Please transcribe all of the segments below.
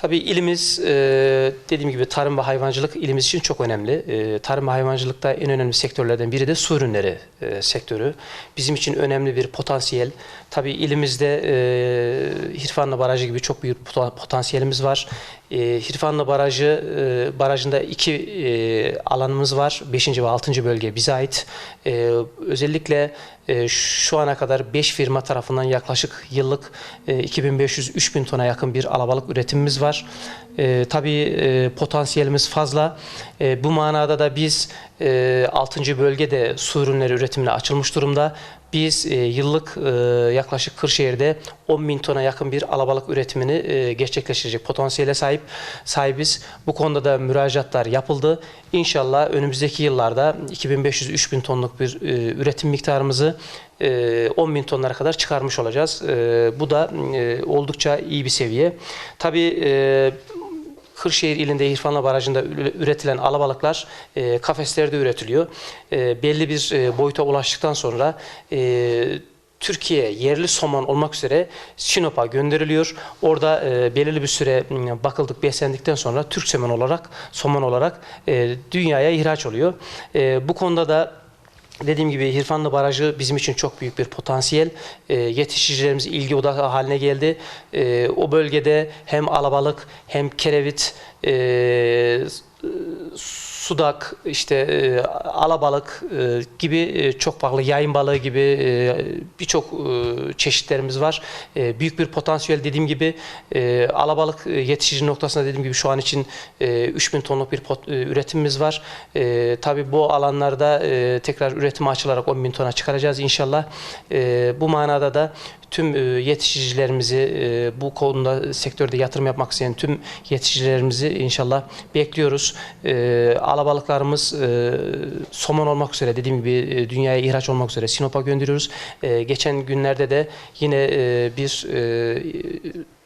Tabii ilimiz e, dediğim gibi tarım ve hayvancılık ilimiz için çok önemli. E, tarım ve hayvancılıkta en önemli sektörlerden biri de su ürünleri e, sektörü. Bizim için önemli bir potansiyel. Tabii ilimizde Hirfanlı Barajı gibi çok büyük pota- potansiyelimiz var. Hirfanlı Barajı barajında iki alanımız var. 5. ve 6. bölge bize ait. Özellikle şu ana kadar 5 firma tarafından yaklaşık yıllık e, 2500-3000 tona yakın bir alabalık üretimimiz var. E, tabii e, potansiyelimiz fazla. E, bu manada da biz e, 6. bölgede su ürünleri üretimine açılmış durumda. Biz e, yıllık e, yaklaşık Kırşehir'de 10 bin tona yakın bir alabalık üretimini e, gerçekleştirecek potansiyele sahip sahibiz. Bu konuda da müracaatlar yapıldı. İnşallah önümüzdeki yıllarda 2500-3000 tonluk bir üretim miktarımızı e, 10 bin tonlara kadar çıkarmış olacağız. Bu da oldukça iyi bir seviye. Tabii Kırşehir ilinde İrfanlı Barajı'nda üretilen alabalıklar e, kafeslerde üretiliyor. E, belli bir e, boyuta ulaştıktan sonra e, Türkiye yerli somon olmak üzere Sinop'a gönderiliyor. Orada e, belirli bir süre bakıldık, beslendikten sonra Türk somon olarak somon olarak e, dünyaya ihraç oluyor. E, bu konuda da Dediğim gibi Hirfanlı Barajı bizim için çok büyük bir potansiyel. E, yetiştiricilerimiz ilgi odağı haline geldi. E, o bölgede hem alabalık hem kerevit, e, sudak, işte e, alabalık e, gibi e, çok farklı yayın balığı gibi e, birçok e, çeşitlerimiz var. E, büyük bir potansiyel dediğim gibi e, alabalık e, yetiştirici noktasında dediğim gibi şu an için e, 3000 tonluk bir pot- e, üretimimiz var. E, tabii bu alanlarda e, tekrar üretime açılarak 10 bin tona çıkaracağız inşallah. E, bu manada da tüm e, yetiştiricilerimizi e, bu konuda sektörde yatırım yapmak isteyen tüm yetiştiricilerimizi inşallah bekliyoruz. E, alabalıklarımız somon olmak üzere dediğim gibi dünyaya ihraç olmak üzere Sinop'a gönderiyoruz. Geçen günlerde de yine bir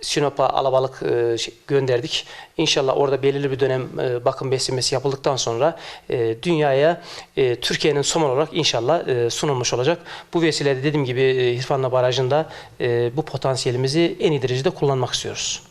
Sinop'a alabalık e, şey- gönderdik. İnşallah orada belirli bir dönem e, bakım beslemesi yapıldıktan sonra e, dünyaya Türkiye'nin somon olarak inşallah sunulmuş olacak. Bu vesileyle dediğim gibi e, Hirfanlı Barajı'nda bu potansiyelimizi en iyi derecede kullanmak istiyoruz.